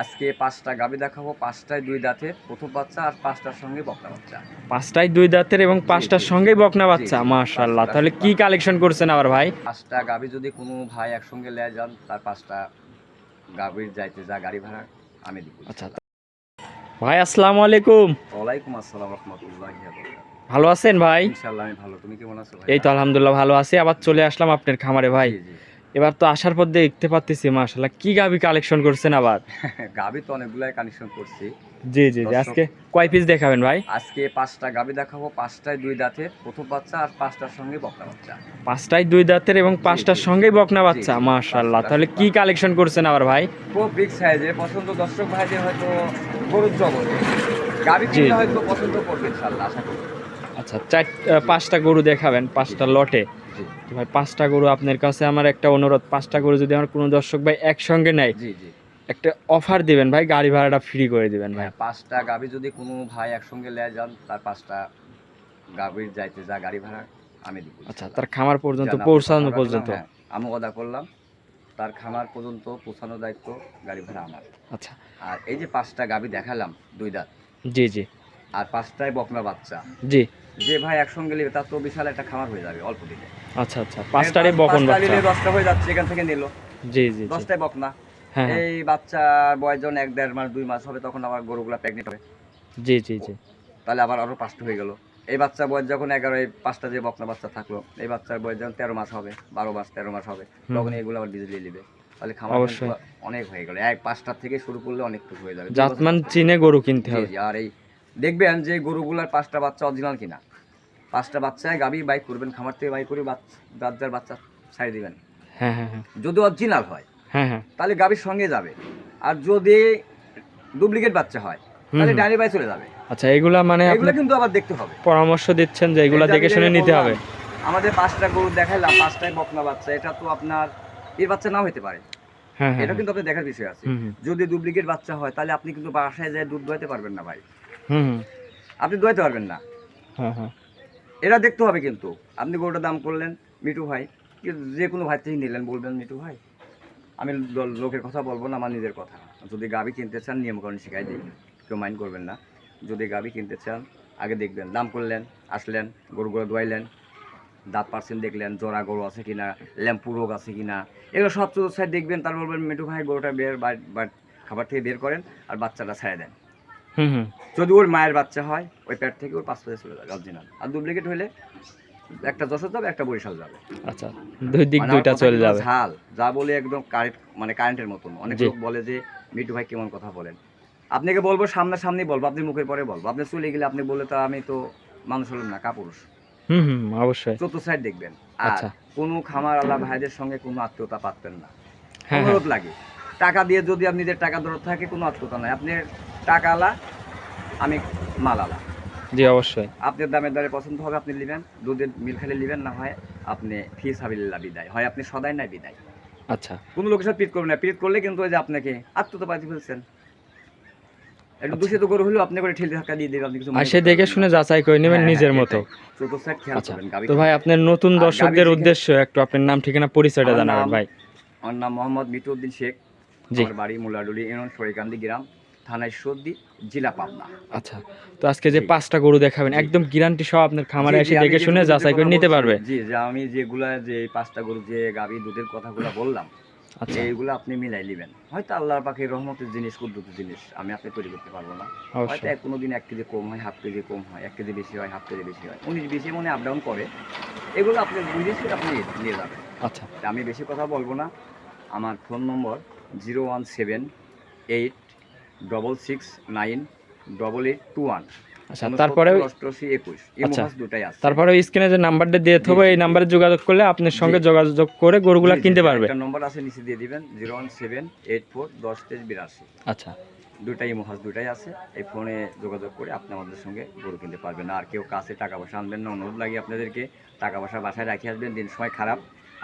আজকে পাঁচটা গাবি দেখাবো পাঁচটায় দুই দাঁতের প্রথম বাচ্চা আর পাঁচটার সঙ্গে বকনা বাচ্চা। পাঁচটায় দুই দাঁতের এবং পাঁচটার জি। সঙ্গেই বকনা বাচ্চা মাশাআল্লাহ। তাহলে কি কালেকশন করছেন আবার ভাই? পাঁচটা গাবি যদি কোনো ভাই একসঙ্গে লেয় যান তার পাঁচটা গাবির যাইতে যা গাড়ি ভাড়া আমি দিব আচ্ছা ভাই আসসালামু আলাইকুম। ওয়ালাইকুম আসসালাম রহমতুল্লাহ ভালো আছেন ভাই? ইনশাল্লাহ আমি ভালো তুমি কেমন আছো ভাই? এই তো আলহামদুলিল্লাহ ভালো আছি। আবার চলে আসলাম আপনার খামারে ভাই। এবার তো আসার পর দেখতে পাচ্ছি মাশাআল্লাহ কি গাবি কালেকশন করছেন আবার? গাবি তো অনেকগুলাই কানেকশন করছি। জি জি জি আজকে কয় পিস দেখাবেন ভাই? আজকে পাঁচটা গাবি দেখাবো পাঁচটায় দুই দাঁতের প্রথম বাচ্চা আর পাঁচটার সঙ্গে বকনা বাচ্চা। পাঁচটায় দুই দাঁতের এবং পাঁচটার জি। সঙ্গেই বকনা বাচ্চা মাশাআল্লাহ তাহলে কি কালেকশন করছেন আবার ভাই? খুব বিগ সাইজের পছন্দ দর্শক ভাইদের হয়তো গরুর জগতে। গাবি। কিনলে হয়তো পছন্দ করবে ইনশাল্লাহ আশা করি। আচ্ছা চার পাঁচটা গরু দেখাবেন পাঁচটা লটে। তো ভাই পাঁচটা গরু আপনার কাছে আমার একটা অনুরোধ পাঁচটা গরু যদি আমার কোনো দর্শক ভাই একসঙ্গে নেয় জি জি। একটা অফার দিবেন ভাই গাড়ি ভাড়াটা ফ্রি করে দিবেন ভাই। হ্যাঁ পাঁচটা গাবি যদি কোনো ভাই একসঙ্গে লেয় যান তার পাঁচটা গাবির যাইতে যা গাড়ি ভাড়া আমি দিব। আচ্ছা তার খামার পর্যন্ত পৌঁছানো পর্যন্ত। হ্যাঁ, আমি অদা করলাম তার খামার পর্যন্ত পৌঁছানোর দায়িত্ব গাড়ি ভাড়া আমার। আচ্ছা। আর এই যে পাঁচটা গাবি দেখালাম দুই দাঁত। জি জি। আর পাঁচটায় বকনা বাচ্চা। জি। যে ভাই একসঙ্গে নেবে তার তো বিশাল একটা খামার হয়ে যাবে অল্প দিনে। আচ্ছা আচ্ছা পাঁচটারে বকন বাচ্চা। দশটা হয়ে যাচ্ছে এখান থেকে নিল। জি জি দশটায় বকনা হ্যাঁ হ্যাঁ। এই বাচ্চা বয়স যখন এক দেড় মাস দুই মাস হবে তখন আবার গরুগুলা প্রেগনেন্ট হবে। জি জি জি। তাহলে আবার আরও পাঁচটা হয়ে গেল। এই বাচ্চা বয়স যখন এগারো এই পাঁচটা যে বকনা বাচ্চা থাকল এই বাচ্চার বয়স যখন তেরো মাস হবে বারো মাস তেরো মাস হবে তখন এগুলো আবার বিজলি নেবে। তাহলে খামার অবশ্যই। অনেক হয়ে গেল। এক পাঁচটা থেকে শুরু করলে অনেকটুকু হয়ে যাবে। জাতমান চিনে গরু কিনতে হবে। আর এই দেখবেন যে গরুগুলার পাঁচটা বাচ্চা অরিজিনাল কিনা। পাঁচটা বাচ্চায় গাবি বাইক করবেন খামার থেকে বাইক করে বাচ্চার বাচ্চা ছাড়ি দিবেন। হ্যাঁ হ্যাঁ হ্যাঁ। যদি অরিজিনাল হয় হ্যাঁ তাহলে গাবির সঙ্গে যাবে। আর যদি ডুপ্লিকেট বাচ্চা হয় তাহলে। ডাইনি বাই চলে যাবে। আচ্ছা এগুলা মানে এগুলো কিন্তু আবার দেখতে হবে। পরামর্শ দিচ্ছেন যে এগুলা দেখে শুনে নিতে হবে। আমাদের পাঁচটা গরু দেখাইলাম পাঁচটায় বকনা বাচ্চা এটা তো আপনার এর বাচ্চা নাও হতে পারে। এটা কিন্তু আপনার দেখার বিষয় আছে। যদি ডুপ্লিকেট বাচ্চা হয় তাহলে আপনি কিন্তু বাসায় যায় দুধ দোয়াতে পারবেন না ভাই। আপনি দোয়াতে পারবেন না। হ্যাঁ হ্যাঁ। এটা দেখতে হবে কিন্তু। আপনি গরুটার দাম করলেন মিঠু ভাই। যে কোনো ভাই থেকে নিলেন বলবেন মিঠু ভাই। আমি লোকের কথা বলব না আমার নিজের কথা। যদি গাবি কিনতে চান নিয়মকানুন শিখাই দিই। কেউ মাইন্ড করবেন না। যদি গাবি কিনতে চান আগে দেখবেন দাম করলেন আসলেন গরুগুলো দোয়াইলেন। দাঁত পার্সেন্ট দেখলেন জোড়া গরু আছে কিনা ল্যাম্পু রোগ আছে কিনা। এগুলো সব সাইড দেখবেন তার বলবেন মিঠু ভাই গরুটা বের খাবার থেকে বের করেন আর বাচ্চাটা ছেড়ে দেন। যদি ওর মায়ের বাচ্চা হয় ওই প্যাট থেকে ওর পেজে চলে যাবে অরিজিনাল আর ডুপ্লিকেট হলে একটা যশোর যাবে একটা বরিশাল যাবে। আচ্ছা দুই দিক মানে দুইটা চলে যাবে। ঝাল যা বলে একদম কারেন্ট মানে কারেন্টের মতন। অনেক লোক বলে যে মিটু ভাই কেমন কথা বলেন। আপনাকে বলব সামনাসামনি বলব আপনি মুখের পরে বলব। আপনি চলে গেলে আপনি বলে তো আমি তো মানুষ হলাম না কাপুরুষ। হুম হুম অবশ্যই। চতুর্থ সাইড দেখবেন। আর আচ্ছা। কোনো খামার আল্লাহ ভাইদের সঙ্গে কোনো আত্মীয়তা পাতবেন না। হ্যাঁ হ্যাঁ। অনুরোধ লাগে। টাকা দিয়ে যদি আপনি নিজের টাকা দরদ থাকে কোনো আত্মীয়তা নাই। আপনি আমি মাল আলা জি অবশ্যই। আপনার দামের দ্বারে পছন্দ হবে আপনি নেবেন দুধের মিল খালি নেবেন না হয় আপনি ফি সাবিল্লা বিদায় হয় আপনি সদাই না বিদায়। আচ্ছা। কোনো লোকের সাথে পিট করবেন না পিট করলে কিন্তু ওই যে আপনাকে আত্মতা পাতি ফেলছেন একটু দূষিত করে হলেও আপনি করে ঠেলে ধাক্কা দিয়ে দেবেন আপনি কিছু আর সে দেখে শুনে যাচাই করে নেবেন হ্যাঁ, নিজের হ্যাঁ, মতো। সাইড খেয়াল আচ্ছা তো ভাই আপনার নতুন দর্শকদের উদ্দেশ্য একটু আপনার নাম ঠিকানা পরিচয়টা জানাবেন ভাই। আমার নাম মোহাম্মদ মিটুদ্দিন শেখ। আমার বাড়ি মুলাডুলি ইউনিয়ন সরিকান্দি গ্রাম। থানা ঈশ্বরদী জেলা পাবনা। আচ্ছা তো আজকে যে পাঁচটা গরু দেখাবেন একদম গ্যারান্টি সহ আপনার খামারে এসে দেখে শুনে যাচাই করে নিতে পারবে। জি যে আমি যেগুলা যে পাঁচটা গরু যে গাভী দুধের কথাগুলো বললাম আচ্ছা। এইগুলো আপনি মিলাই নেবেন। হয়তো আল্লাহর পাখির রহমতের জিনিস কুদ্দুতের জিনিস আমি আপনি তৈরি করতে পারব না। হয়তো এক কোনো দিন এক কেজি কম হয় হাফ কেজি কম হয় এক কেজি বেশি হয় হাফ কেজি বেশি হয় উনিশ বেশি মনে আপ ডাউন করে এগুলো আপনি বুঝেছি আপনি নিয়ে যাবেন। আচ্ছা। আমি বেশি কথা বলব না। আমার phone number zero one seven eight double six nine double eight two one আচ্ছা তারপরে আচ্ছা। তারপরে স্ক্রিনে যে নাম্বারটা দিয়ে এই নাম্বারে যোগাযোগ করলে আপনার সঙ্গে যোগাযোগ করে গরুগুলা কিনতে পারবে। নম্বর আছে নিচে দিয়ে দিবেন zero one seven eight four দশ তেইশ বিরাশি। আচ্ছা। দুটাই মহাজ দুটাই আছে এই ফোনে যোগাযোগ করে আপনি আমাদের সঙ্গে গরু কিনতে পারবেন। আর কেউ কাছে টাকা পয়সা আনবেন না অনুরোধ লাগে আপনাদেরকে টাকা পয়সা বাসায় রাখি আসবেন দিন সময় খারাপ।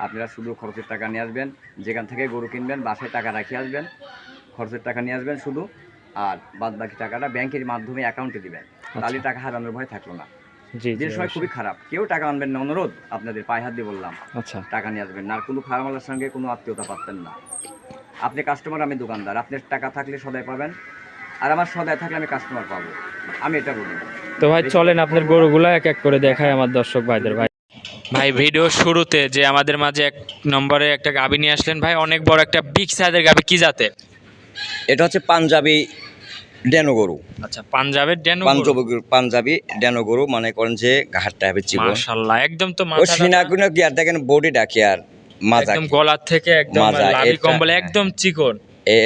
আপনারা শুধু খরচের টাকা নিয়ে আসবেন যেখান থেকে গরু কিনবেন বাসায় টাকা রাখি আসবেন খরচের টাকা নিয়ে আসবেন শুধু। আর বাদ বাকি টাকাটা ব্যাংকের মাধ্যমে অ্যাকাউন্টে দিবেন। তাহলে টাকা হারানোর ভয় থাকল না। জি জি দিন সময় অবশ্যই। খুবই খারাপ। কেউ টাকা আনবেন না অনুরোধ আপনাদের পায়ে হাত দিয়ে বললাম। আচ্ছা। টাকা নিয়ে আসবেন না। আর কোনো ফার্মালার সঙ্গে কোনো আত্মীয়তা পাচ্ছেন না। আপনি কাস্টমার আমি দোকানদার। আপনার টাকা থাকলে সদাই পাবেন। আর আমার সদাই থাকলে আমি কাস্টমার পাবো। আমি এটা বলি। তো ভাই চলেন আপনার গরুগুলো এক এক করে দেখায় আমার দর্শক ভাইদের। ভাই ভাই ভিডিও শুরুতে যে আমাদের মাঝে এক নম্বরে একটা গাবি নিয়ে আসলেন। ভাই অনেক বড় একটা বিগ সাইজের গাবি কি জাতের? এটা হচ্ছে পাঞ্জাবি ডেনো গরু। আচ্ছা পাঞ্জাবের ডেনু পাঞ্জাবি পাঞ্জাবি ডেনো গরু মনে করেন যে ঘাটটা হবে চিকন মাশাআল্লাহ একদম তো মাথা সিনাগুলো কি আর দেখেন বডি ডাকি আর মাজা একদম গলার থেকে একদম লাভি কম্বল একদম চিকন।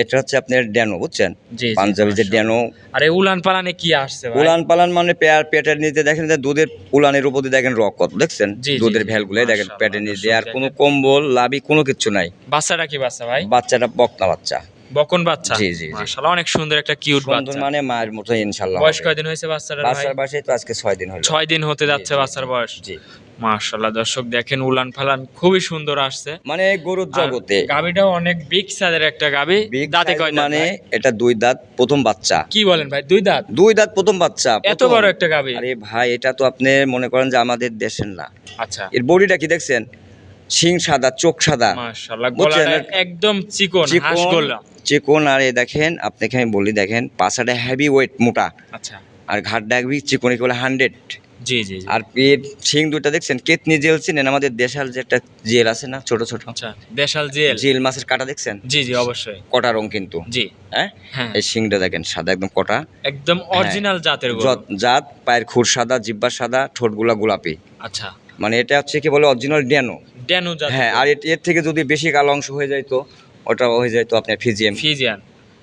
এটা হচ্ছে আপনার ডেনো বুঝছেন? পাঞ্জাবি যে। ডেনো। আরে উলান পালানে কি আসছে উলান পালান মানে পেয়ার পেটের নিচে দেখেন যে দুধের উলানের উপর দেখেন রক কত দেখছেন দুধের। ভ্যালগুলো দেখেন পেটের নিচে আর কোনো কম্বল লাভি কোনো কিছু নাই। বাচ্চাটা কি বাচ্চা ভাই? বাচ্চাটা বকনা বাচ্চা। বকন বাচ্চা। জি, জি। মাশাআল্লাহ অনেক সুন্দর একটা কিউট সুন্দর বাচ্চা। মানে মায়ের মতো ইনশাল্লাহ বয়স কয়দিন হয়েছে বাচ্চাটার বাচ্চার বয়সে তো আজকে ছয় দিন হলো। ছয় দিন হতে যাচ্ছে বাচ্চার বয়স। জি। মাশাআল্লাহ দর্শক দেখেন উলান ফালান খুবই সুন্দর আসছে। মানে গরুর জগতে। গাবিটাও অনেক বিগ সাইজের একটা গাবি দাঁতে কয় মানে এটা দুই দাঁত প্রথম বাচ্চা। কি বলেন ভাই দুই দাঁত? দুই দাঁত প্রথম বাচ্চা এত বড় একটা গাবি আরে ভাই এটা তো আপনি মনে করেন যে আমাদের দেশের না। আচ্ছা। এর বডিটা কি দেখছেন? শিং সাদা চোখ সাদা। মাশাআল্লাহ? গলাটা একদম চিকন। হাঁস গলা। চিকন আর এ দেখেন আপনাকে আমি বলি দেখেন পাশাটা হেভি ওয়েট মোটা। আচ্ছা। আর ঘাট ডাকবি চিকনি বলে হান্ড্রেড জি জি। আর পেট শিং দুটা দেখছেন কেতনি জেল চিনেন? আমাদের দেশাল যে একটা জেল আছে না ছোট ছোট। আচ্ছা দেশাল জেল। জেল মাছের কাটা দেখছেন? জি জি অবশ্যই। কটা রং কিন্তু। জি। হ্যাঁ? হ্যাঁ। এই শিংটা দেখেন সাদা একদম কটা। একদম অরিজিনাল জাতের জাত পায়ের খুর সাদা জিব্বা সাদা ঠোঁটগুলা গোলাপি। আচ্ছা। মানে এটা হচ্ছে কি বলে অরিজিনাল ড্যানো। ড্যানু হ্যাঁ আর এর- থেকে যদি বেশি কালো অংশ হয়ে যাইতো ওটা হয়ে যায় তো আপনার ফিজিয়াম। ফিজিয়ান।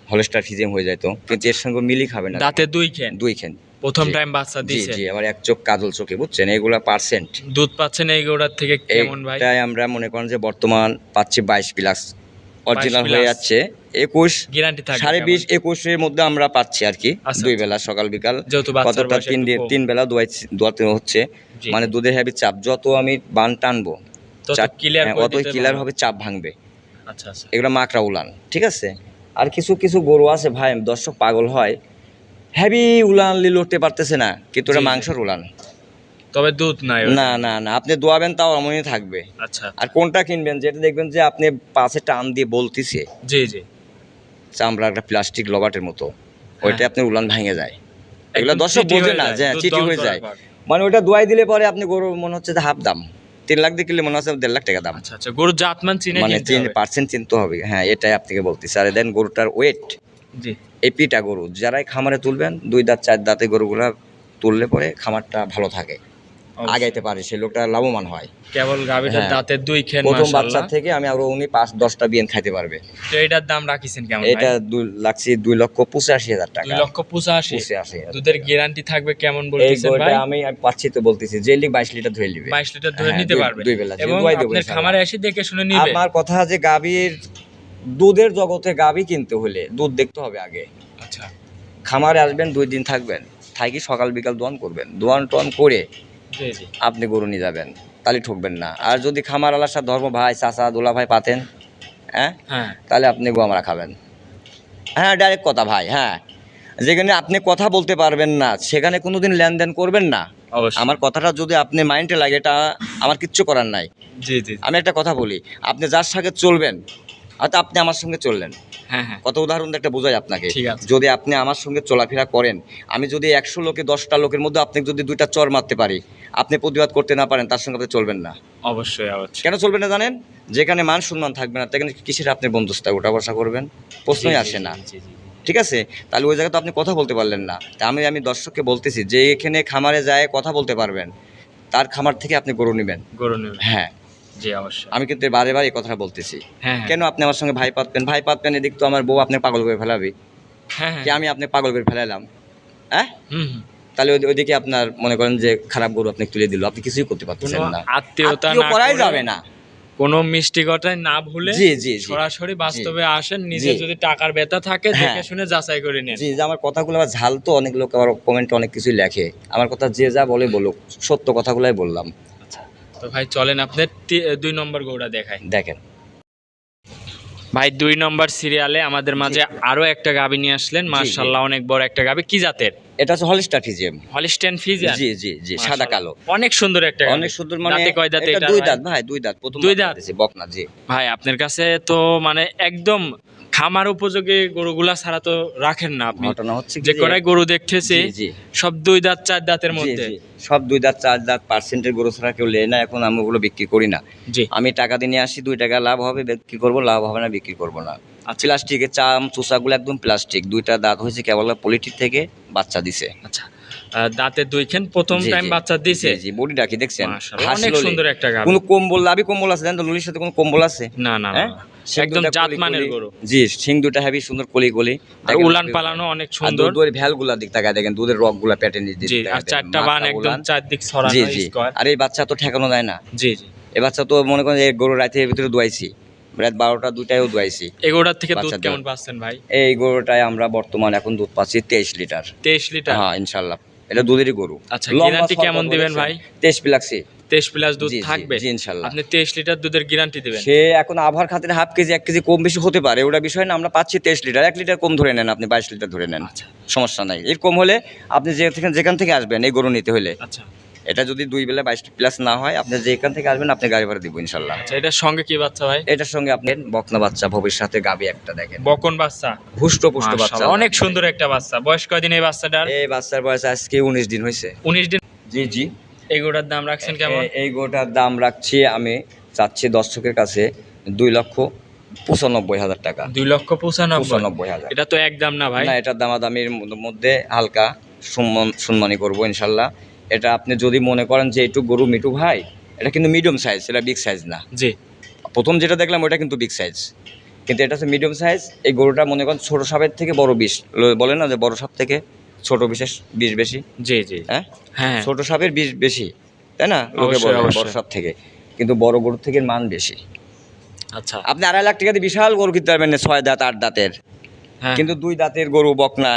হলস্টার ফিজিয়াম হয়ে যাইতো কিন্তু এর সঙ্গে মিলি খাবে না। দাঁতে দুই খেন। দুই খেন। প্রথম টাইম বাচ্চা জি জি আবার এক চোখ কাজল চোখে বুঝছেন? এগুলা পার্সেন্ট দুধ পাচ্ছেন এই গরুটার থেকে কেমন ভাই? এটাই আমরা মনে করেন যে বর্তমান পাচ্ছি বাইশ প্লাস। অরিজিনাল হয়ে যাচ্ছে। একুশ গ্যারান্টি থাকে সাড়ে? বিশ একুশের মধ্যে আমরা পাচ্ছি আর কি। আচ্ছা, দুই আচ্ছা। বেলা সকাল বিকাল। কতটা তিন কম। তিন বেলা দোয়াই দোয়াতে হচ্ছে। মানে দুধের হ্যাবি চাপ যত আমি বান টানবো হ্যাঁ, অতই ক্লিয়ার হবে চাপ ভাঙবে। এগুলো মাকড়া উলান ঠিক আছে? আর কিছু কিছু গরু আছে ভাই দর্শক পাগল হয়। হেভি উলান লি লড়তে পারতেছে না কিন্তু জি। মাংসর উলান। তবে দুধ নাই না না না আপনি দোয়াবেন তাও এমনই থাকবে। আচ্ছা। আর কোনটা কিনবেন যেটা দেখবেন যে আপনি পাশে টান দিয়ে বলতিছে। জি জি। চামড়া একটা প্লাস্টিক লবাটের মতো। ওইটা আপনার উলান ভেঙে যায়। এগুলো হ্যাঁ। দর্শক বোঝে হয়ে না যে চিটি হয়ে যায়। মানে ওইটা দোয়াই দিলে পরে আপনি গরু মনে হচ্ছে যে হাফ দাম। তিন লাখ দিয়ে কিনলে মনে হচ্ছে দেড় লাখ টাকা দাম। আচ্ছা আচ্ছা গরুর জাতমান চিনে মানে তিন পার্সেন্ট চিনতে হবে হ্যাঁ এটাই আপনাকে বলতেছি। আর দেন গরুটার ওয়েট জি। এই পিটা গরু যারাই খামারে তুলবেন দুই দাঁত চার দাঁতে গরুগুলা তুললে পরে খামারটা ভালো থাকে। আগাইতে পারে সে লোকটা লাভবান হয়। কেবল গাবিটার হ্যাঁ। দাঁতের দুই খেন প্রথম বাচ্চা থেকে আমি আরও উনি পাঁচ দশটা বিয়েন খাইতে পারবে। তো এটার দাম রাখিছেন কেমন এটা দুই লাগছে দুই লক্ষ পঁচাশি হাজার টাকা। দুই লক্ষ পঁচাশি। পঁচাশি দুধের গ্যারান্টি থাকবে কেমন বলতেছেন ভাই? আমি আমি পাচ্ছি তো বলতেছি যে লিগ বাইশ লিটার ধরে নিবে। বাইশ লিটার ধরে হ্যাঁ, নিতে পারবে। দুই বেলা, এবং আপনার খামারে এসে দেখে শুনে নিবে। আমার কথা যে গাভীর দুধের জগতে গাভী কিনতে হলে দুধ দেখতে হবে আগে। আচ্ছা। খামারে আসবেন দুই দিন থাকবেন। থাকি সকাল বিকাল দোয়ান করবেন। দোয়ান টোয়ান করে আপনি গরু নিয়ে যাবেন তাহলে ঠকবেন না। আর যদি খামার আলার সাথে ধর্ম ভাই চাচা দোলা ভাই পাতেন হ্যাঁ? হ্যাঁ। তাহলে আপনি গোয়ামরা খাবেন। হ্যাঁ ডাইরেক্ট কথা ভাই হ্যাঁ। যেখানে আপনি কথা বলতে পারবেন না সেখানে কোনোদিন লেনদেন করবেন না। আমার কথাটা যদি আপনি মাইন্ডে লাগে এটা আমার কিচ্ছু করার নাই। জি জি আমি একটা কথা বলি আপনি যার সঙ্গে চলবেন হয়তো আপনি আমার সঙ্গে চললেন। কত উদাহরণ একটা বোঝাই আপনাকে। যদি আপনি আমার সঙ্গে চলাফেরা করেন আমি যদি একশো লোকে দশটা লোকের মধ্যে আপনি যদি দুইটা চর মারতে পারি আপনি প্রতিবাদ করতে না পারেন তার সঙ্গে আপনি চলবেন না। অবশ্যই অবশ্যই। কেন চলবেন না জানেন? যেখানে মান সম্মান থাকবে না সেখানে কিসের আপনি বন্ধুস্তা ওটা বসা করবেন? প্রশ্নই আসে না। ঠিক আছে? তাহলে ওই জায়গায় তো আপনি কথা বলতে পারলেন না। তা আমি আমি দর্শককে বলতেছি যে এখানে খামারে যায় কথা বলতে পারবেন। তার খামার থেকে আপনি গরু নেবেন। গরু নেবে হ্যাঁ। জি অবশ্যই। আমি কিন্তু বারে বারে এই কথাটা বলতেছি। হ্যাঁ হ্যাঁ। কেন আপনি আমার সঙ্গে ভাই পাতবেন ভাই পাতবেন এদিক তো আমার বউ আপনি পাগল করে ফেলাবে। হ্যাঁ কি হ্যাঁ আমি আপনি পাগল করে ফেলালাম হ্যাঁ? হুম। তাহলে ওইদিকে আপনার মনে করেন যে খারাপ গরু আপনি তুলে দিল আপনি কিছুই করতে পারতেছেন না। আত্মীয়তা না করাই যাবে না। কোনো মিষ্টিকতায় না ভুলে সরাসরি বাস্তবে আসেন নিজে যদি টাকার বেতা থাকে। দেখে শুনে যাচাই করে নেন। জি যে আমার কথাগুলো আবার ঝাল তো অনেক লোক আবার কমেন্টে অনেক কিছুই লেখে। আমার কথা যে যা বলে বলুক সত্য কথাগুলাই বললাম। তো ভাই চলেন আপনার দুই নম্বর গৌড়া দেখাই। দেখেন। ভাই দুই নম্বর সিরিয়ালে আমাদের মাঝে আরও একটা গাবি নিয়ে আসলেন। মার্শাল্লাহ অনেক বড় একটা গাবি। কি জাতের? এটা হচ্ছে হলিস্টার ফিজিএম হলিস্টেন ফিজিয়ান জি জি জি সাদা কালো। অনেক সুন্দর একটা অনেক সুন্দর মানে দাঁতে কয় দাঁতে এটা দুই? দাঁত ভাই দুই দাঁত। প্রথম দুই দাঁত? বকনা জি। ভাই আপনার কাছে তো মানে একদম খামার উপযোগী গরুগুলা ছাড়া তো রাখেন না আপনি। ঘটনা হচ্ছে যে কটাই গরু দেখতেছি সব দুই দাঁত চার দাঁতের মধ্যে। সব দুই দাঁত চার দাঁত পার্সেন্টের গরু ছাড়া কেউ লেয় না এখন আমি ওগুলো বিক্রি করি না। আমি টাকা দিয়ে নিয়ে আসি দুই টাকা লাভ হবে বিক্রি করব লাভ হবে না বিক্রি করব না। আচ্ছা। প্লাস্টিকের চাম চোষাগুলো একদম প্লাস্টিক দুইটা দাঁত হয়েছে কেবল পলিটির থেকে বাচ্চা দিছে। আচ্ছা। দাঁতের দুইখান প্রথম টাইম বাচ্চা দিছে। জি, বডি ডাকি দেখছেন? অনেক সুন্দর একটা গাভী কোনো কম্বল লাভি কম্বল আছে? জানেন তো ললির সাথে কোনো কম্বল আছে? না না হ্যাঁ? একদম জাত মানের গরু। জি সিং দুটা হেভি সুন্দর কলি কলি। আর উলান পালানো অনেক সুন্দর। দুধের ভ্যালগুলা দিক তাকায় দেখেন দুধের রকগুলা পেটে নিচ দিয়ে জি আর চারটা বান একদম। চারদিক ছড়ানো জি জি। আর এই বাচ্চা তো ঠেকানো যায় না। জি জি। এই বাচ্চা তো মনে করেন এই গরু রাতের ভিতরে দুয়াইছি। রাত বারোটা দুটায়ও দুয়াইছি। এগুলোর থেকে দুধ। কেমন পাচ্ছেন ভাই? এই গরুটায় আমরা বর্তমান এখন দুধ পাচ্ছি তেইশ লিটার। তেইশ লিটার? হ্যাঁ ইনশাল্লাহ এটা দুধেরই গরু। আচ্ছা, গ্যারান্টি কেমন দিবেন ভাই? তেইশ প্লাক্সি তেইশ প্লাস দুধ থাকবে? ইনশাল্লাহ। আপনি তেইশ লিটার দুধের গ্যারান্টি দিবেন? সে এখন আভার খাতিরে হাফ কেজি এক কেজি কম বেশি হতে পারে ওটা বিষয় না আমরা পাচ্ছি তেইশ লিটার। এক লিটার কম ধরে নেন আপনি বাইশ লিটার ধরে নেন। আচ্ছা। সমস্যা নাই। এর কম হলে আপনি যেখান যেখান থেকে আসবেন এই গরু নিতে হলে। আচ্ছা। এটা যদি দুই বেলা বাইশ প্লাস না হয় আপনি যেখান থেকে আসবেন আপনি গাড়ি ভাড়া দিব ইনশাল্লাহ। আচ্ছা এটার সঙ্গে কি বাচ্চা ভাই? এটার সঙ্গে আপনি বকনা বাচ্চা ভবিষ্যতে গাবি একটা দেখেন। বকন বাচ্চা? হুষ্ট পুষ্ট বাচ্চা। অনেক সুন্দর একটা বাচ্চা। বয়স কয়দিন এই বাচ্চাটার? এই বাচ্চার বয়স আজকে উনিশ দিন হয়েছে। উনিশ দিন? জি জি। এগুলোর দাম রাখছেন কেমন? এই গোটার দাম রাখছি আমি চাচ্ছি দর্শকের কাছে দুই লক্ষ পঁচানব্বই হাজার টাকা। দুই লক্ষ পঁচানব্বই? হাজার। এটা তো একদম না ভাই? না এটার দামাদামির মধ্য- হালকা সম্মান- সম্মানী করব ইনশাল্লাহ। এটা আপনি যদি মনে করেন যে একটু গরু মিটু ভাই এটা কিন্তু মিডিয়াম সাইজ এটা বিগ সাইজ না। জি। প্রথম যেটা দেখলাম ওটা কিন্তু বিগ সাইজ কিন্তু এটা হচ্ছে মিডিয়াম সাইজ এই গরুটা মনে করেন ছোটো সাপের থেকে বড় বিষ বলে না যে বড় সাপ থেকে ছোট বিশেষ বিষ বেশি? জি জি। হ্যাঁ? হ্যাঁ। ছোট সাপের বিষ বেশি তাই না? লোকে বলে বড় সাপ থেকে। কিন্তু বড় গরুর থেকে মান বেশি। আচ্ছা। আপনি আড়াই লাখ টাকা দিয়ে বিশাল গরু কিনতে পারবেন না ছয় দাঁত আট দাঁতের। হ্যাঁ। কিন্তু দুই দাঁতের গরু বকনা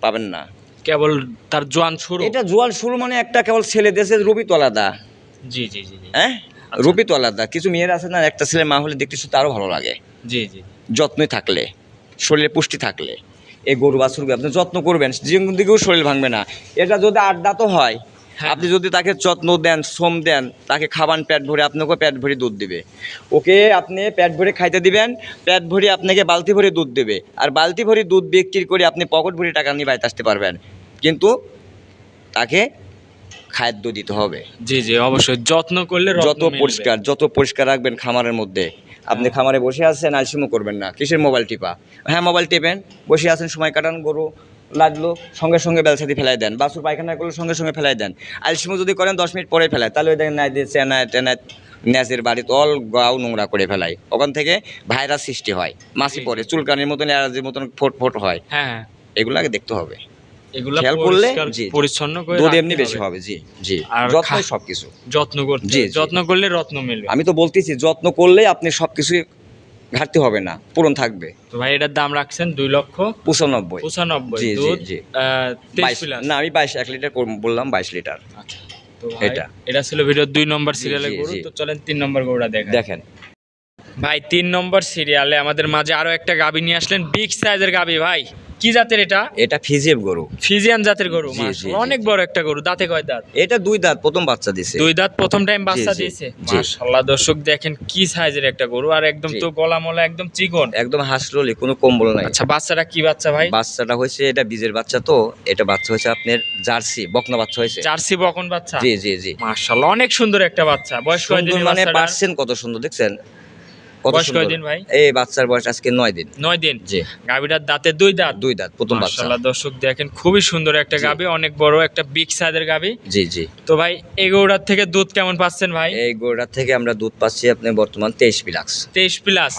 পাবেন না। কেবল তার জোয়ান শুরু? এটা জোয়ান শুরু মানে একটা কেবল ছেলে দেশে রবি তো আলাদা। জি জি জি হ্যাঁ? রবি তো আলাদা। কিছু মেয়ের আছে না একটা ছেলে মা হলে দেখতে শুধু আরও ভালো লাগে। জি জি। যত্নই থাকলে শরীরে পুষ্টি থাকলে। এই গরু বাছুরকে আপনি যত্ন করবেন যে দিকেও শরীর ভাঙবে না। এটা যদি আড্ডা তো হয় হ্যাঁ। আপনি যদি তাকে যত্ন দেন শ্রম দেন তাকে খাবান পেট ভরে আপনাকে পেট ভরে দুধ দিবে। ওকে আপনি পেট ভরে খাইতে দিবেন পেট ভরে আপনাকে বালতি ভরে দুধ দেবে। আর বালতি ভরে দুধ বিক্রি করে আপনি পকেট ভরে টাকা নিয়ে বাড়িতে আসতে পারবেন। কিন্তু তাকে খাদ্য দিতে হবে। জি জি অবশ্যই। যত্ন করলে যত পরিষ্কার যত পরিষ্কার রাখবেন খামারের মধ্যে। আপনি খামারে বসে আছেন আলসিমো করবেন না। কিসের মোবাইল টিপা? হ্যাঁ মোবাইল টিপেন। বসে আছেন সময় কাটান গরু লাগল সঙ্গে সঙ্গে বেলসাদি ফেলাই দেন। বাসুর পায়খানা করলে সঙ্গে সঙ্গে ফেলাই দেন। আলসিমো যদি করেন দশ মিনিট পরে ফেলায়। তাহলে ওই দেখেন নাই দিয়ে চেনা টেনা ন্যাচের বাড়ি অল গাও নোংরা করে ফেলাই ওখান থেকে ভাইরাস সৃষ্টি হয়। মাছি পরে চুলকানির মতন অ্যালার্জির মতন ফোট ফোট হয়। হ্যাঁ হ্যাঁ। এগুলো আগে দেখতে হবে। এগুলা খেয়াল করলে, পরিষ্কার জি, জি। পরিচ্ছন্ন করে দুধ এমনি বেশি হবে। জি জি। আর যত্নই খা- যত্ন করতে জি, যত্ন করলে রত্ন মিলবে। আমি তো বলতেছি যত্ন করলে আপনি সব কিছুই ঘাটতি হবে না পূরণ থাকবে। তো ভাই এটার দাম রাখছেন দুই লক্ষ পঁচানব্বই। পঁচানব্বই। জি, জি, জি। আহ, বাইশ না আমি বাইশ এক লিটার বললাম বাইশ লিটার। আচ্ছা তো এটা। এটা ছিল ভিডিও দুই নম্বর সিরিয়ালের গরু। তো চলেন তিন নম্বর গরুটা দেখেন দেখেন। ভাই তিন নম্বর সিরিয়ালে আমাদের মাঝে আরও একটা গাবি নিয়ে আসলেন। বিগ সাইজের গাবি ভাই। কি জাতের এটা? এটা ফিজিএফ গরু। ফিজিয়ান জাতের গরু অনেক বড় একটা গরু দাঁতে কয় দাঁত? এটা দুই দাঁত প্রথম বাচ্চা দিছে। দুই দাঁত প্রথম টাইম বাচ্চা দিয়েছে মাশাআল্লাহ দর্শক দেখেন কি সাইজের একটা গরু আর একদম তো গলা মলা একদম চিকন। একদম হাসলি কোনো কম্বল নাই। আচ্ছা বাচ্চাটা কি বাচ্চা ভাই? বাচ্চাটা হয়েছে এটা বীজের বাচ্চা তো এটা বাচ্চা হয়েছে আপনার জার্সি বকনা বাচ্চা হয়েছে। জার্সি বকন বাচ্চা? জি জি জি। মাশাআল্লাহ অনেক সুন্দর একটা বাচ্চা। বয়স কয়দিন সুন্দর মানে? পার্সেন্ট কত সুন্দর দেখছেন? বয়স কয়দিন ভাই? এই বাচ্চার বয়স আজকে নয় দিন। নয় দিন? জি। গাভীটার দাঁতে দুই দাঁত? দুই দাঁত প্রথম বাচ্চা। দর্শক দেখেন খুবই সুন্দর একটা গাভী গাবি অনেক বড় একটা বিগ সাইজের গাবি জি জি। তো ভাই এই গৌড়ার থেকে দুধ কেমন পাচ্ছেন ভাই? এই গৌড়ার থেকে আমরা দুধ পাচ্ছি আপনি বর্তমান তেইশ প্লাস। তেইশ প্লাস।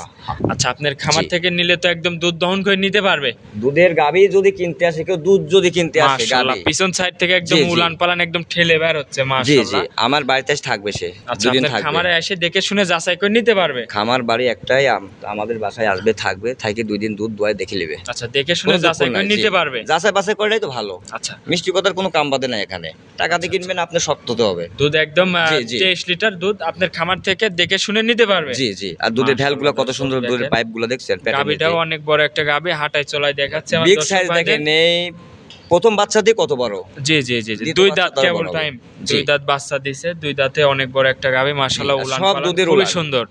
আচ্ছা আপনার খামার থেকে নিলে তো একদম দুধ দহন করে নিতে পারবে? দুধের গাবি যদি কিনতে আসে কেউ দুধ যদি কিনতে আসে গাবি পিছন সাইড থেকে একদম। উলান পালান একদম ঠেলে বের হচ্ছে মাশাআল্লাহ জি। জি আমার বাড়িতে থাকবে সে আচ্ছা দুদিন থাকবে। খামারে এসে দেখে শুনে যাচাই করে নিতে পারবে? খামার বাড়ি একটাই আমাদের বাসায় আসবে থাকবে থাকি দুই দিন দুধ দোয়ায় দেখে নেবে। আচ্ছা দেখে শুনে যাচাই করে নিতে পারবে? যাচাই বাছাই করাই তো ভালো। আচ্ছা। মিষ্টি কথার কোনো কাম বাদে না এখানে। টাকা দিয়ে কিনবেন আপনি শক্ত হতে হবে। দুধ একদম জি, জি। তেইশ লিটার দুধ আপনার খামার থেকে দেখে শুনে নিতে পারবে। জি জি। আর দুধের ভ্যালগুলো কত সুন্দর দুধের দেখেন। পাইপগুলো দেখছেন গাবিটাও অনেক বড় একটা গাবি হাঁটায় চলায় দেখাচ্ছে আমার বিগ দর্শক সাইজ। দেখেন এই প্রথম বাচ্চা দিয়ে কত বড়? জি জি জি দুই দাঁত কেবল টাইম দুই দাঁত বাচ্চা দিছে দুই দাঁতে অনেক বড় একটা গাবি মাশাআল্লাহ উলান সব দুধের খুবই সুন্দর।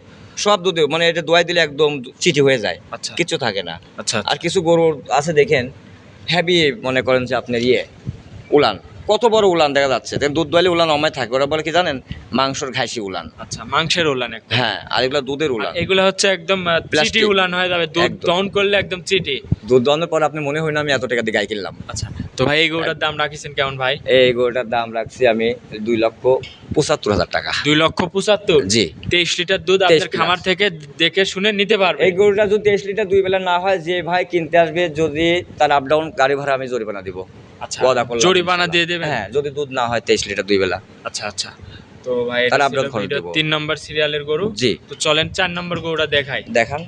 সব দুধে মানে এটা দোয়াই দিলে একদম চিটি হয়ে যায়। আচ্ছা। কিচ্ছু থাকে না। আচ্ছা আর কিছু গরু আছে দেখেন হেভি মনে করেন যে আপনার ইয়ে উলান। কত বড় উলান দেখা যাচ্ছে? দুধ দোয়ালে উলান অমায় থাকে ওরা বলে কি জানেন? মাংসর ঘাসি উলান। আচ্ছা মাংসের উলান হ্যাঁ আর এগুলো দুধের উলান। এগুলো হচ্ছে একদম চিটি উলান হয়ে যাবে। দুধ। দহন করলে একদম চিটি। দুধ দোয়ানোর পর আপনি মনে হয় না আমি এত টাকা দিয়ে গাই কিনলাম। আচ্ছা তো ভাই এই গরুটার দাম রাখিছেন কেমন ভাই? এই গরুটার দাম রাখছি আমি দুই লক্ষ পঁচাত্তর হাজার টাকা। দুই লক্ষ পঁচাত্তর? জি। তেইশ লিটার দুধ 23 আপনার খামার থেকে দেখে শুনে নিতে পারবে। এই গরুটা যদি তেইশ লিটার দুই বেলা না হয় যে ভাই কিনতে আসবে যদি তার আপ ডাউন গাড়ি ভাড়া আমি জরিমানা দিব। আচ্ছা ওয়াদা করলাম জরিমানা দিয়ে দেবেন? হ্যাঁ যদি দুধ না হয় তেইশ লিটার দুই বেলা। আচ্ছা আচ্ছা। তো ভাই তাহলে আপনার খরচ দেবো। তিন নম্বর সিরিয়ালের গরু? জি। তো চলেন চার নম্বর গরুটা দেখাই। দেখান।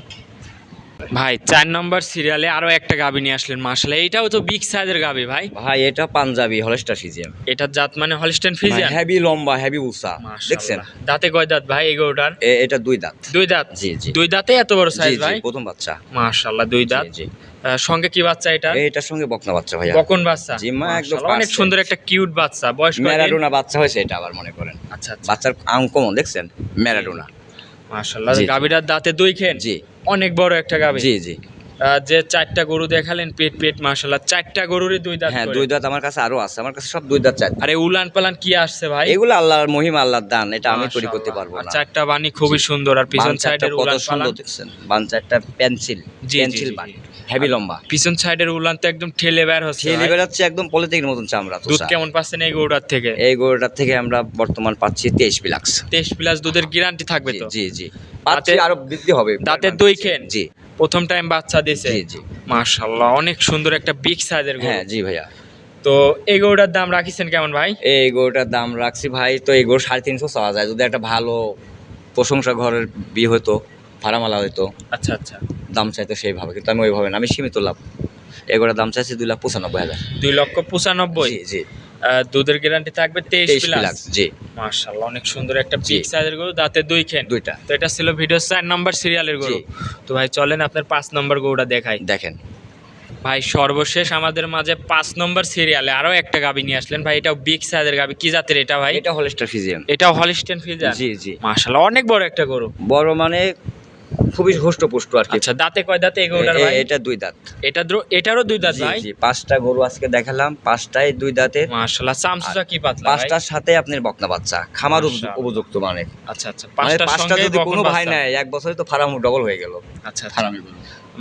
ভাই চার নম্বর সিরিয়ালে আরও একটা গাবি নিয়ে আসলেন মাসালে এইটাও তো বিগ সাইজের গাবি ভাই। ভাই এটা পাঞ্জাবি হলস্টার ফিজিয়াম এটার জাত মানে হলস্টেন ফিজিয়ান হেভি লম্বা হেভি উষা। দেখছেন? দাঁতে কয় দাঁত ভাই এই গরুটার? এ- এটা দুই দাঁত। দুই দাঁত? জি জি। দুই দাঁতে এত বড় সাইজ ভাই? প্রথম বাচ্চা। মাশাআল্লাহ দুই দাঁত। জি। সঙ্গে কি বাচ্চা এটা? এটার সঙ্গে বকনা বাচ্চা ভাইয়া। বকন বাচ্চা? জি, মা একদম অনেক সুন্দর একটা কিউট বাচ্চা বয়স? ম্যারাডোনা বাচ্চা হয়েছে এটা আবার মনে করেন। আচ্ছা আচ্ছা। বাচ্চার আঙ্কমন দেখছেন? ম্যারাডোনা। মাশাআল্লাহ। গাবিটার দাঁতে দুই খেন? জি। অনেক বড় একটা গাবি জি জি। যে চারটা গরু দেখালেন পেট পেট মাশাআল্লাহ চারটা গরুরই দুই দাঁত হ্যাঁ দুই দাঁত আমার কাছে আরও আছে আমার কাছে সব দুই দাঁত চার। আরে উলান পালান কি আসছে ভাই? এগুলো আল্লাহর মহিমা আল্লাহর দান এটা আমি তৈরি করতে পারব না। চারটা বানি খুবই সুন্দর আর পিছন বান চারটা সাইডের কত উলান সুন্দর পালান দেখছেন। বান চারটা পেন্সিল পেন্সিল বান। হেভি লম্বা। পিছন সাইডের উলান তো একদম ঠেলে বের হচ্ছে ছেলে ভাই। বেড়াচ্ছে একদম পলিথিনের মতন চামড়া তো দুধ কেমন পাচ্ছেন এই গরুটার থেকে? এই গরুটার থেকে আমরা বর্তমান পাচ্ছি তেইশ বিলাক্স। তেইশ প্লাস দুধের গ্যারান্টি থাকবে তো? জি জি। পাচ্ছি আরও বৃদ্ধি হবে। দাঁতের দুই খেন? জি। প্রথম টাইম বাচ্চা দিয়েছে? জি জি। মাশাআল্লাহ অনেক সুন্দর একটা বিগ সাইজের হ্যাঁ জি ভাইয়া। তো এই গরুটার দাম রাখিছেন কেমন ভাই? এই গরুটার দাম রাখছি ভাই তো এই গরু সাড়ে তিনশো চাওয়া যায়। যদি একটা ভালো প্রশংসা ঘরের বিয়ে হতো ভাড়ামালা হতো আচ্ছা আচ্ছা। দাম চাইতো সেইভাবে কিন্তু আমি ওইভাবে না আমি সীমিত লাভ। এগুলোর দাম চাইছি দুই লাখ পঁচানব্বই হাজার। দুই লক্ষ পঁচানব্বই? জি দুধের গ্যারান্টি থাকবে তেইশ প্লাস লাখ জি। মাশাআল্লাহ অনেক সুন্দর একটা। বিগ সাইজের গরু দাঁতে দুই খেন। দুইটা। তো এটা ছিল ভিডিও চার নম্বর সিরিয়ালের গরু। তো ভাই চলেন আপনার পাঁচ নম্বর গরুটা দেখাই। দেখেন। ভাই সর্বশেষ আমাদের মাঝে পাঁচ নম্বর সিরিয়ালে আরও একটা গাবি নিয়ে আসলেন। ভাই এটাও বিগ সাইজের গাবি। কি জাতের এটা ভাই? এটা হলস্টার ফিজিয়াম এটা হলিস্টেন ফিজার জি জি। মাশাআল্লাহ অনেক বড় একটা গরু। বড় মানে খুবই হুষ্টপুষ্ট আর কি। আচ্ছা দাঁতে কয় দাঁতে এই গরুটার ভাই? এটা দুই দাঁত। এটা এটারও দুই দাঁত ভাই? জি পাঁচটা গরু আজকে দেখালাম পাঁচটাই দুই দাঁতের। মাশাআল্লাহ চামচুচা কি পাতলা পাঁচটার সাথে আপনার বকনা বাচ্চা খামার উপযুক্ত মানে। আচ্ছা আচ্ছা মানে পাঁচটার পাঁচটা যদি কোনো ভাই। নেয় এক বছরে তো ফার্ম ডবল হয়ে গেল। আচ্ছা আচ্ছা। ফার্মি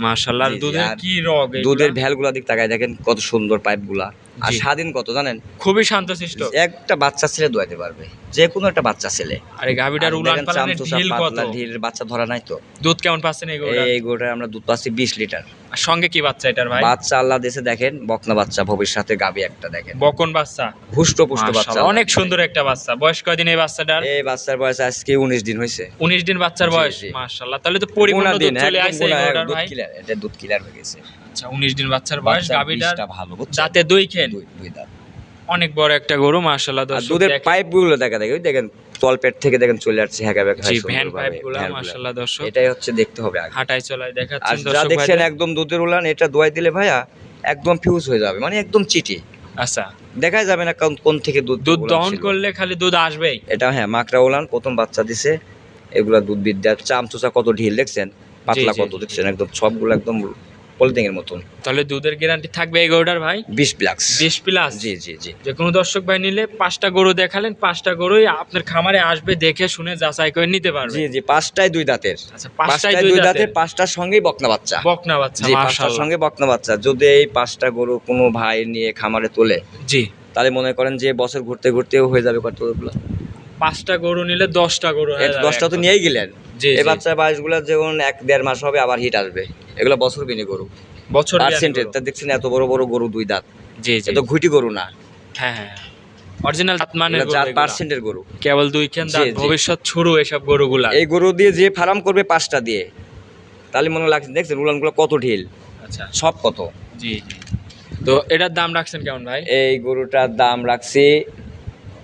মাশাআল্লাহ দুধের কি রগ? দুধের ভ্যালগুলা দিক তাকায় দেখেন কত সুন্দর পাইপগুলা। আর স্বাধীন কত জানেন? খুবই শান্তশিষ্ট। একটা বাচ্চা ছেলে দোয়াতে পারবে। যে কোনো একটা বাচ্চা ছেলে। আর গাবিটার উলান পালানের ঢিল কত? ঢিল বাচ্চা ধরা নাই তো। দুধ কেমন পাচ্ছেন এই গরুটার এই গরুটার আমরা দুধ পাচ্ছি বিশ লিটার। আর সঙ্গে কি বাচ্চা এটার ভাই? বাচ্চা আল্লাহ দেশে দেখেন বকনা বাচ্চা ভবিষ্যতে গাবি একটা দেখেন। বকন বাচ্চা? হুষ্ট পুষ্ট বাচ্চা অনেক সুন্দর একটা বাচ্চা। বয়স কয়দিন এই বাচ্চাটার? এই বাচ্চার বয়স আজকে উনিশ দিন হয়েছে। উনিশ দিন বাচ্চার বয়স। মাশাআল্লাহ তাহলে তো পরিপূর্ণ দুধ চলে আসছে এই গুণা, গরুটার দুধ ভাই। এটা দুধ ক্লিয়ার হয়ে গেছে। আচ্ছা উনিশ দিন বাচ্চার বয়স বীজটা ভালো দাঁতে দুই খেন। দুই দুই দাঁত। অনেক বড় একটা গরু মাশাআল্লাহ দুধের দেখেন। পাইপগুলো দেখা দেখে দেখেন তলপেট থেকে দেখেন চলে যাচ্ছে হ্যাঁ জি ভ্যান পাইপগুলো মাশাআল্লাহ দর্শক। এটাই হচ্ছে দেখতে হবে আগে। হাঁটায় চলায় দেখাচ্ছেন যা দর্শক দেখছেন একদম দুধের উলান এটা দোয়াই দিলে ভাইয়া একদম ফিউজ হয়ে যাবে মানে একদম চিটি। আচ্ছা। দেখাই যাবে না কোন- কোন থেকে দুধ দুধ দহন করলে খালি দুধ আসবেই। এটা হ্যাঁ মাকড়া উলান প্রথম বাচ্চা দিছে এগুলা দুধ বিদ্যা চামচুচা কত ঢিল দেখছেন? পাতলা কত দেখছেন একদম সবগুলো একদম পলিথিং এর মতন। তাহলে দুধের গ্যারান্টি থাকবে এই গরুটার ভাই? বিশ প্লাক্স বিশ প্লাস জি জি জি। যে কোনো দর্শক ভাই নিলে পাঁচটা গরু দেখালেন পাঁচটা গরুই আপনার খামারে আসবে দেখে শুনে যাচাই করে নিতে পারবে। জি জি পাঁচটায় দুই দাঁতের। আচ্ছা পাঁচটাই পাঁচটায় দুই দাঁতের? পাঁচটার সঙ্গেই বকনা বাচ্চা। বকনা বাচ্চা জি পাঁচটার সঙ্গে বকনা বাচ্চা। যদি এই পাঁচটা গরু কোনো ভাই নিয়ে খামারে তোলে জি। তাহলে মনে করেন যে বছর ঘুরতে ঘুরতেও হয়ে যাবে কতগুলো পাঁচটা গরু নিলে দশটা গরু দশটা তো নিয়েই গেলেন। এই জি। বাচ্চার বয়সগুলো যেমন এক দেড় মাস হবে আবার হিট আসবে। এগুলো বছর বিনি গরু। বছর পার্সেন্টেজ। তা দেখছেন এত বড় বড় গরু দুই দাঁত। জি জি। এত ঘুটি গরু না। হ্যাঁ হ্যাঁ অরিজিনাল মানে চার পার্সেন্টের গরু। কেবল দুই কেন দাঁত। ভবিষ্যৎ শুরু এসব গরুগুলা। এই গরু দিয়ে যে ফার্ম করবে পাঁচটা দিয়ে। তাহলে মনে লাগছে দেখছেন উলানগুলো কত ঢিল। আচ্ছা। সব কত। জি জি। তো এটার দাম রাখছেন কেমন ভাই? এই গরুটার দাম রাখছি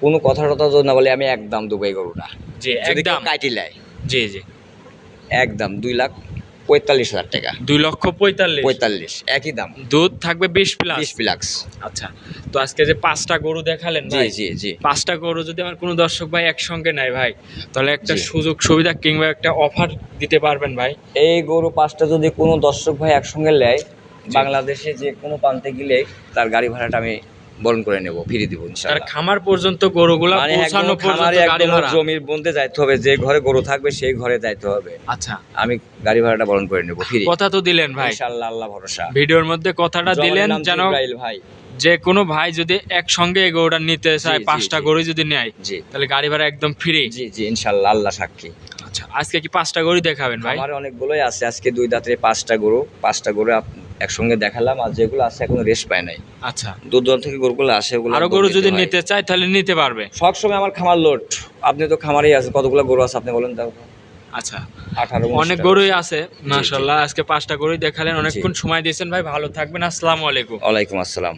কোনো কথা টথা যদি না বলে আমি একদম দেবো এই গরুটা। জি একদম। কাটি লাই জি জি। একদম দুই লাখ পঁয়তাল্লিশ হাজার টাকা। দুই লক্ষ পঁয়তাল্লিশ। পঁয়তাল্লিশ একই দাম। দুধ থাকবে বিশ প্লাস। বিশ প্লাক্স আচ্ছা তো আজকে যে পাঁচটা গরু দেখালেন জি জি জি। পাঁচটা গরু যদি আমার কোনো দর্শক ভাই একসঙ্গে নেয় ভাই তাহলে একটা সুযোগ সুবিধা কিংবা একটা অফার দিতে পারবেন ভাই? এই গরু পাঁচটা যদি কোনো দর্শক ভাই একসঙ্গে নেয় বাংলাদেশে যে কোনো প্রান্তে গেলে তার গাড়ি ভাড়াটা আমি বরণ করে নেব ফিরে দিব তার ইনশাআল্লাহ খামার পর্যন্ত গরুগুলা মানে পৌঁছানো খামারে একদম জমির বন্ধে যাইতে হবে যে ঘরে গরু থাকবে সেই ঘরে যাইতে হবে। আচ্ছা। আমি গাড়ি ভাড়াটা বরণ করে নেব ফিরে কথা তো দিলেন ভাই। ইনশাআল্লাহ আল্লাহ ভরসা। ভিডিওর মধ্যে কথাটা দিলেন যেন ভাই। যে কোনো ভাই যদি একসঙ্গে গরুটা নিতে চায় পাঁচটা গরু যদি নেয় জি। তাহলে গাড়ি ভাড়া একদম ফ্রি। জি জি ইনশাআল্লাহ আল্লাহ সাক্ষী। আচ্ছা আজকে কি পাঁচটা গরু দেখাবেন ভাই? আমার অনেকগুলোই আছে আজকে দুই দাঁতের পাঁচটা গরু পাঁচটা গরু একসঙ্গে দেখালাম আর যেগুলো আছে এখনও রেস্ট পায় নাই। আচ্ছা। দূর দূর থেকে গরুগুলো আসে ওগুলো আরও গরু যদি নিতে চায় তাহলে নিতে পারবে। সবসময় আমার খামার লোড। আপনি তো খামারেই আছে কতগুলো গরু আছে আপনি বলেন তাও আচ্ছা। আঠারো অনেক গরুই আছে। মাশাল্লাহ আজকে পাঁচটা গরুই দেখালেন অনেকক্ষণ সময় দিয়েছেন ভাই ভালো থাকবেন আসসালামু আলাইকুম। ওয়ালাইকুম আসসালাম।